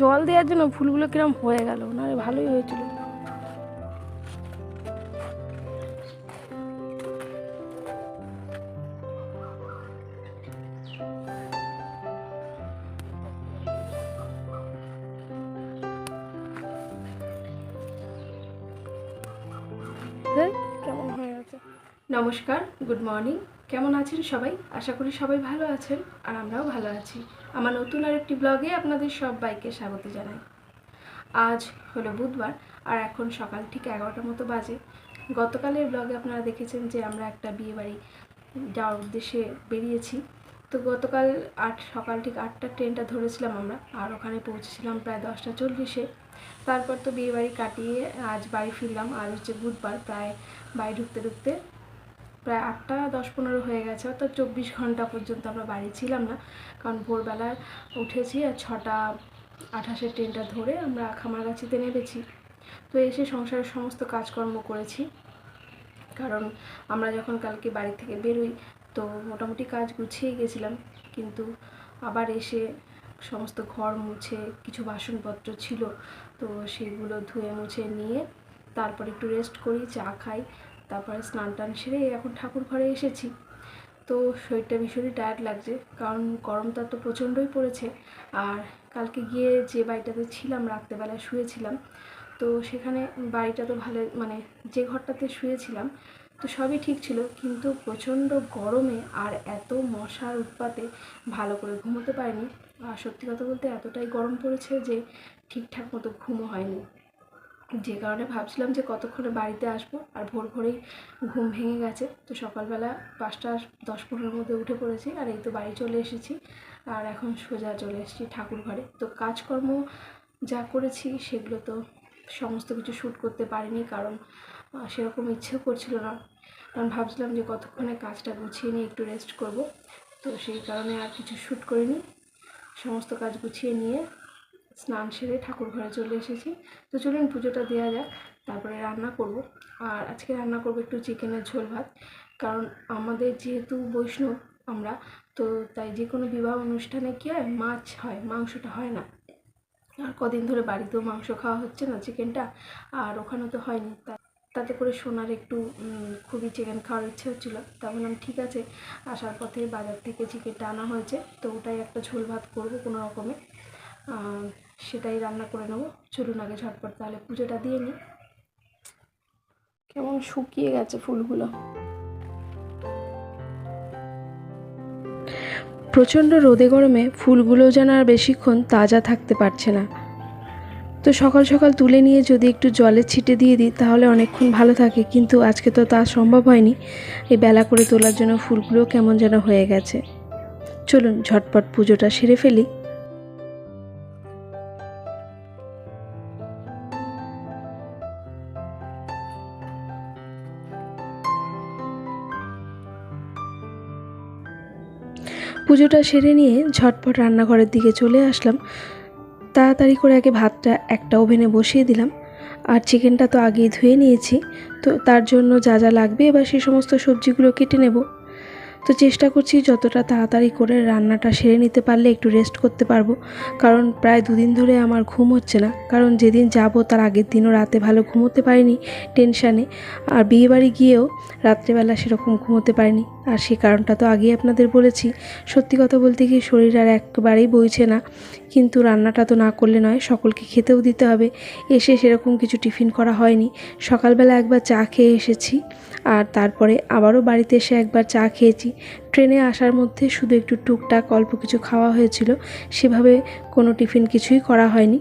জল দেওয়ার জন্য ফুলগুলো কিরম হয়ে গেল না ভালোই হয়েছিল। কেমন হয়ে গেছে? নমস্কার গুড মর্নিং। কেমন আছেন সবাই? আশা করি সবাই ভালো আছেন আর আমরাও ভালো আছি। আমার নতুন আর একটি ব্লগে আপনাদের সবাইকে স্বাগত জানাই। আজ হলো বুধবার আর এখন সকাল ঠিক এগারোটার মতো বাজে। গতকালের ব্লগে আপনারা দেখেছেন যে আমরা একটা বিয়ে বাড়ি যাওয়ার উদ্দেশ্যে বেরিয়েছি। তো গতকাল আট, সকাল ঠিক আটটার ট্রেনটা ধরেছিলাম আমরা আর ওখানে পৌঁছেছিলাম প্রায় দশটা চল্লিশে। তারপর তো বিয়ে বাড়ি কাটিয়ে আজ বাড়ি ফিরলাম। আর হচ্ছে বুধবার, প্রায় বাড়ি ঢুকতে ঢুকতে প্রায় আটটা, দশ পনেরো হয়ে গেছে, অর্থাৎ চব্বিশ ঘণ্টা পর্যন্ত আমরা বাড়ি ছিলাম না। কারণ ভোরবেলায় উঠেছি আর ছটা আঠাশের ট্রেনটা ধরে আমরা খামারগাছিতে নেমেছি। তো এসে সংসারের সমস্ত কাজকর্ম করেছি। কারণ আমরা যখন কালকে বাড়ি থেকে বেরোই, তো মোটামুটি কাজ গুছিয়ে গেছিলাম। কিন্তু আবার এসে সমস্ত ঘর মুছে কিছু বাসনপত্র ছিল, তো সেগুলো ধুয়ে মুছে নিয়ে তারপর একটু রেস্ট করি, চা খাই। তারপরে স্নান টান সেরে এখন ঠাকুর ঘরে এসেছি। তো শরীরটা ভীষণই টায়ার্ড লাগছে, কারণ গরমটা তো প্রচণ্ডই পড়েছে। আর কালকে গিয়ে যে বাড়িটাতে ছিলাম, রাত্রেবেলায় শুয়েছিলাম, তো সেখানে বাড়িটা তো ভালো মানে যে ঘরটাতে শুয়েছিলাম, তো সবই ঠিক ছিল। কিন্তু প্রচণ্ড গরমে আর এত মশার উৎপাতে ভালো করে ঘুমোতে পারিনি। আর সত্যি কথা বলতে এতটাই গরম পড়েছে যে ঠিকঠাক মতো ঘুমও হয়নি। যে কারণে ভাবছিলাম যে কতক্ষণে বাড়িতে আসব, আর ভোর ভোরেই ঘুম ভেঙে গেছে। তো সকালবেলা পাঁচটা দশ পনেরোর মধ্যে উঠে পড়েছি, আর এই তো বাড়ি চলে এসেছি, আর এখন সোজা চলে এসেছি ঠাকুর ঘরে। তো কাজকর্ম যা করেছি সেগুলো তো সমস্ত কিছু শ্যুট করতে পারিনি, কারণ সেরকম ইচ্ছেও করছিল না। কারণ ভাবছিলাম যে কতক্ষণে কাজটা গুছিয়ে নিয়ে একটু রেস্ট করব। তো সেই কারণে আর কিছু শ্যুট করিনি। সমস্ত কাজ গুছিয়ে নিয়ে স্নান সেরে ঠাকুর ঘরে চলে এসেছি। তো চলুন পুজোটা দেওয়া যাক, তারপরে রান্না করব। আর আজকে রান্না করব একটু চিকেনের ঝোল ভাত, কারণ আমাদের যেহেতু বৈষ্ণব আমরা, তো তাই যে কোনো বিবাহ অনুষ্ঠানে কী হয়, মাছ হয়, মাংসটা হয় না। আর কদিন ধরে বাড়িতেও মাংস খাওয়া হচ্ছে না চিকেনটা, আর ওখানে তো হয়নি। তা, তাতে করে সোনার একটু খুবই চিকেন খাওয়ার ইচ্ছে হচ্ছিল। তা বললাম, ঠিক আছে। আসার পথে বাজার থেকে চিকেনটা আনা হয়েছে, তো ওটাই একটা ঝোল ভাত করব কোনো রকমে। সেটাই রান্না করে নেব। চলুন আগে ঝটপট তাহলে পুজোটা দিয়ে নিই। কেমন শুকিয়ে গেছে ফুলগুলো। প্রচণ্ড রোদে গরমে ফুলগুলো যেন আর বেশিক্ষণ তাজা থাকতে পারছে না। তো সকাল সকাল তুলে নিয়ে যদি একটু জলে ছিটে দিয়ে দিই, তাহলে অনেকক্ষণ ভালো থাকে। কিন্তু আজকে তো তা সম্ভব হয়নি। এই বেলা করে তোলার জন্য ফুলগুলো কেমন যেন হয়ে গেছে। চলুন ঝটপট পুজোটা সেরে ফেলি। পুজোটা সেরে নিয়ে ঝটপট রান্নাঘরের দিকে চলে আসলাম। তাড়াতাড়ি করে আগে ভাতটা একটা ওভেনে বসিয়ে দিলাম। আর চিকেনটা তো আগেই ধুয়ে নিয়েছি। তো তার জন্য যা যা লাগবে এবার সেই সমস্ত সবজিগুলো কেটে নেব। তো চেষ্টা করছি যতটা তাড়াতাড়ি করে রান্নাটা সেরে নিতে পারলে একটু রেস্ট করতে পারব। কারণ প্রায় দুদিন ধরে আমার ঘুম হচ্ছে না। কারণ যেদিন যাব তার আগের দিনও রাতে ভালো ঘুমোতে পারিনি টেনশানে আর বিয়েবাড়ি গিয়েও রাত্রেবেলা সেরকম ঘুমোতে পারিনি। আর সে কারণটা তো আগেই আপনাদের বলেছি। সত্যি কথা বলতে কি শরীর আর একবারেই বইছে না। কিন্তু রান্নাটা তো না করলে নয়, সকলকে খেতেও দিতে হবে। এসে সেরকম কিছু টিফিন করা হয়নি। সকালবেলা একবার চা খেয়ে এসেছি আর তারপরে আবারও বাড়িতে এসে একবার চা খেয়েছি। ট্রেনে আসার মধ্যে শুধু একটু টুকটাক অল্প কিছু খাওয়া হয়েছিল, সেভাবে কোনো টিফিন কিছুই করা হয়নি।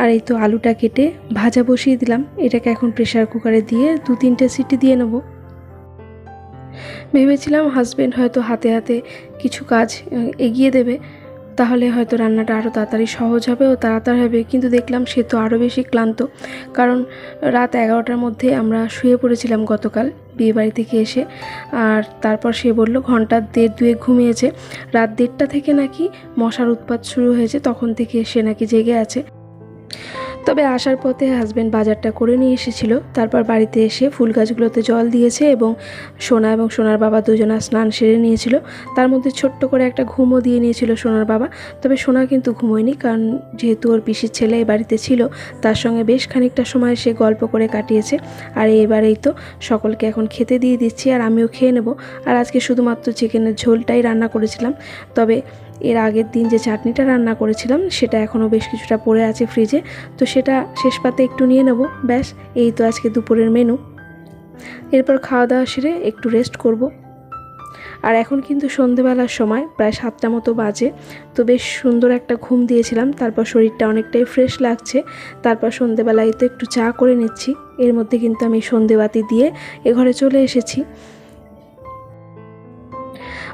আর এই তো আলুটা কেটে ভাজা বসিয়ে দিলাম। এটাকে এখন প্রেশার কুকারে দিয়ে দু তিনটে সিটি দিয়ে নেব। ভেবেছিলাম হাজবেন্ড হয়তো হাতে হাতে কিছু কাজ এগিয়ে দেবে। তাহলে হয়তো রান্নাটা আরও তাড়াতাড়ি সহজ হবে ও তাড়াতাড়ি হবে। কিন্তু দেখলাম সে তো আরও বেশি ক্লান্ত। কারণ রাত এগারোটার মধ্যে আমরা শুয়ে পড়েছিলাম গতকাল বিয়ে বাড়ি থেকে এসে। আর তারপর সে বলল, ঘণ্টা দেড় দুয়ে ঘুমিয়েছে। রাত দেড়টা থেকে নাকি মশার উৎপাত শুরু হয়েছে। তখন থেকে সে নাকি জেগে আছে। তবে আসার পথে হাজব্যান্ড বাজারটা করে নিয়ে এসেছিল। তারপর বাড়িতে এসে ফুল গাছগুলোতে জল দিয়েছে এবং সোনা এবং সোনার বাবা দুজনা স্নান সেরে নিয়েছিল। তার মধ্যে ছোট্ট করে একটা ঘুমও দিয়ে নিয়েছিল সোনার বাবা। তবে সোনা কিন্তু ঘুমোয়নি কারণ যেহেতু ওর পিসির ছেলে এই বাড়িতে ছিল, তার সঙ্গে বেশ খানিকটা সময় সে গল্প করে কাটিয়েছে। আর এবারেই তো সকলকে এখন খেতে দিয়ে দিচ্ছি আর আমিও খেয়ে নেব। আর আজকে শুধুমাত্র চিকেনের ঝোলটাই রান্না করেছিলাম। তবে এর আগের দিন যে চাটনিটা রান্না করেছিলাম, সেটা এখনও বেশ কিছুটা পড়ে আছে ফ্রিজে তো সেটা শেষ পাতে একটু নিয়ে নেব। ব্যাস, এই তো আজকে দুপুরের মেনু এরপর খাওয়া দাওয়া সেরে একটু রেস্ট করব। আর এখন কিন্তু সন্ধেবেলার সময়, প্রায় সাতটা মতো বাজে। তো বেশ সুন্দর একটা ঘুম দিয়েছিলাম, তারপর শরীরটা অনেকটাই ফ্রেশ লাগছে। তারপর সন্ধেবেলায় তো একটু চা করে নিচ্ছি। এর মধ্যে কিন্তু আমি সন্ধেবাতি দিয়ে এ ঘরে চলে এসেছি।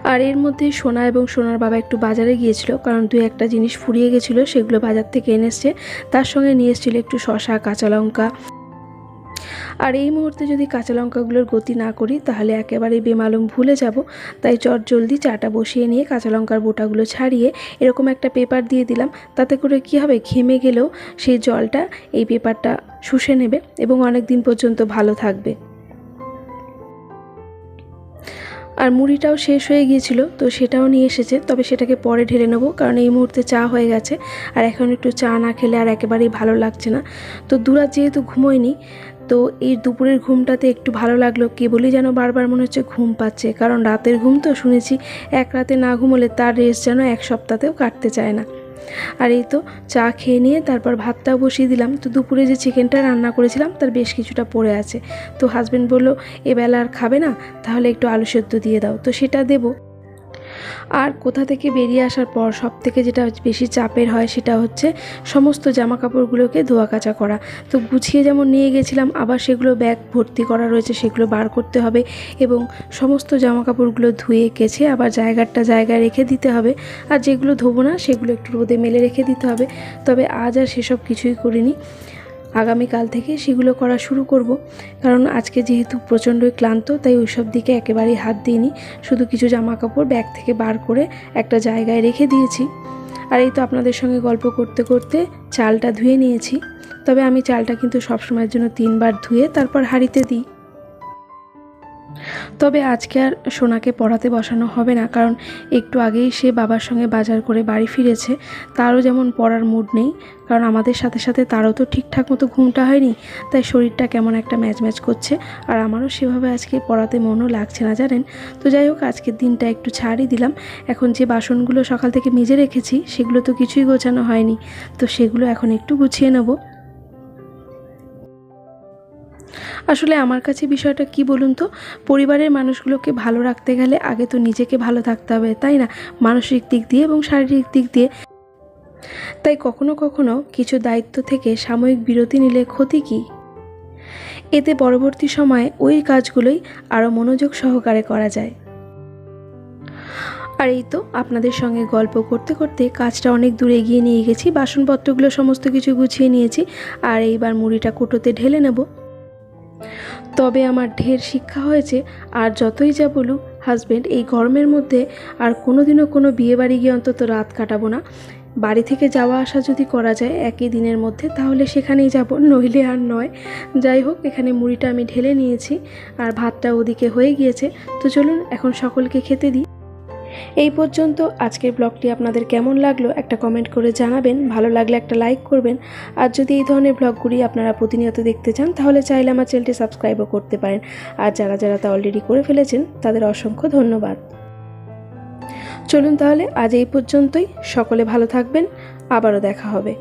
আর এর মধ্যে সোনা এবং সোনার বাবা একটু বাজারে গিয়েছিল, কারণ দুই একটা জিনিস ফুরিয়ে গেছিল, সেগুলো বাজার থেকে এনে এসছে। তার সঙ্গে নিয়ে এসেছিল একটু শশা কাঁচা লঙ্কা। আর এই মুহূর্তে যদি কাঁচা লঙ্কাগুলোর গতি না করি, তাহলে একেবারেই বেমালুম ভুলে যাব। তাই চট জলদি চাটা বসিয়ে নিয়ে কাঁচা লঙ্কার বোটাগুলো ছাড়িয়ে এরকম একটা পেপার দিয়ে দিলাম। তাতে করে কি হবে, ঘেমে গেলেও সেই জলটা এই পেপারটা শুষে নেবে এবং অনেক দিন পর্যন্ত ভালো থাকবে। আর মুড়িটাও শেষ হয়ে গিয়েছিল, তো সেটাও নিয়ে এসেছে, তবে সেটাকে পরে ঢেলে নেব, কারণ এই মুহূর্তে চা হয়ে গেছে, আর এখন একটু চা না খেলে আর একেবারেই ভালো লাগছে না। তো দুরাত যেহেতু ঘুমোয়নি, তো এই দুপুরের ঘুমটাতে একটু ভালো লাগল কেবলই যেন বারবার মনে হচ্ছে ঘুম পাচ্ছে, কারণ রাতের ঘুম তো শুনেছি, এক রাতে না ঘুমোলে তার রেস্ট যেন এক সপ্তাহতেও কাটতে চায় না। আর এই তো চা খেয়ে নিয়ে তারপর ভাতটাও বসিয়ে দিলাম। তো দুপুরে যে চিকেনটা রান্না করেছিলাম, তার বেশ কিছুটা পড়ে আছে। তো হাজব্যান্ড বলল, এবেলা আর খাবে না, তাহলে একটু আলু সেদ্ধ দিয়ে দাও। তো সেটা দেবো। আর কোথা থেকে বেরিয়ে আসার পর সব থেকে যেটা বেশি চাপের হয় সেটা হচ্ছে সমস্ত জামা কাপড়গুলোকে ধোয়া কাচা করা। তো গুছিয়ে যেমন নিয়ে গেছিলাম, আবার সেগুলো ব্যাগ ভর্তি করা রয়েছে, সেগুলো বার করতে হবে এবং সমস্ত জামা কাপড়গুলো ধুয়ে, কেচে আবার জায়গাটা জায়গায় রেখে দিতে হবে। আর যেগুলো ধোবো না, সেগুলো একটু রোদে মেলে রেখে দিতে হবে। তবে আজ আর সেসব কিছুই করিনি। আগামীকাল থেকে সেগুলো করা শুরু করব। কারণ আজকে যেহেতু প্রচণ্ডই ক্লান্ত, তাই ওইসব দিকে একেবারেই হাত দিইনি। শুধু কিছু জামা কাপড় ব্যাগ থেকে বার করে একটা জায়গায় রেখে দিয়েছি। আর এই তো আপনাদের সঙ্গে গল্প করতে করতে চালটা ধুয়ে নিয়েছি। তবে আমি চালটা কিন্তু সবসময়ের জন্য তিনবার ধুয়ে তারপর হাঁড়িতে দিই। তবে আজকে আর সোনাকে পড়াতে বসানো হবে না, কারণ একটু আগেই সে বাবার সঙ্গে বাজার করে বাড়ি ফিরেছে। তারও যেমন পড়ার মুড নেই, কারণ আমাদের সাথে সাথে তারও তো ঠিকঠাক মতো ঘুমটা হয়নি, তাই শরীরটা কেমন একটা ম্যাচ ম্যাচ করছে, আর আমারও সেভাবে আজকে পড়াতে মনও লাগছে না, জানেন? তো যাই হোক, আজকের দিনটা একটু ছাড়ই দিলাম। এখন যে বাসনগুলো সকাল থেকে মেজে রেখেছি, সেগুলো তো কিছুই গোছানো হয়নি, তো সেগুলো এখন একটু গুছিয়ে নেব। আসলে আমার কাছে বিষয়টা কি বলুন তো? পরিবারের মানুষগুলোকে ভালো রাখতে গেলে আগে তো নিজেকে ভালো থাকতে হবে, তাই না? মানসিক দিক দিয়ে এবং শারীরিক দিক দিয়ে। তাই কখনো কখনো কিছু দায়িত্ব থেকে সাময়িক বিরতি নিলে ক্ষতি কী? এতে পরবর্তী সময়ে ওই কাজগুলোই আরও মনোযোগ সহকারে করা যায়। আর এই তো আপনাদের সঙ্গে গল্প করতে করতে কাজটা অনেক দূর এগিয়ে নিয়ে গেছি, বাসনপত্রগুলো সমস্ত কিছু গুছিয়ে নিয়েছি, আর এইবার মুড়িটা কুটোতে ঢেলে নেব। তবে আমার ঢের শিক্ষা হয়েছে, আর যতই যা বলুক হাজব্যান্ড এই গরমের মধ্যে আর কোনোদিনও কোনো বিয়ে বাড়ি গিয়ে অন্তত রাত কাটাবো না। বাড়ি থেকে যাওয়া আসা যদি করা যায় একই দিনের মধ্যে, তাহলে সেখানেই যাব, নইলে আর নয়। যাই হোক, এখানে মুড়িটা আমি ঢেলে নিয়েছি, আর ভাতটা ওদিকে হয়ে গিয়েছে। তো চলুন, এখন সকলকে খেতে দিই। এই পর্যন্ত আজকের ব্লগটি আপনাদের কেমন লাগল একটা কমেন্ট করে জানাবেন, ভালো লাগলে একটা লাইক করবেন, আর যদি এই ধরনের ব্লগগুলি আপনারা প্রতিনিয়ত দেখতে চান তাহলে চাইলে আমার চ্যানেলটি সাবস্ক্রাইবও করতে পারেন, আর যারা যারা তা অলরেডি করে ফেলেছেন তাদের অসংখ্য ধন্যবাদ। চলুন তাহলে আজ এই পর্যন্তই, সকলে ভালো থাকবেন, আবারও দেখা হবে।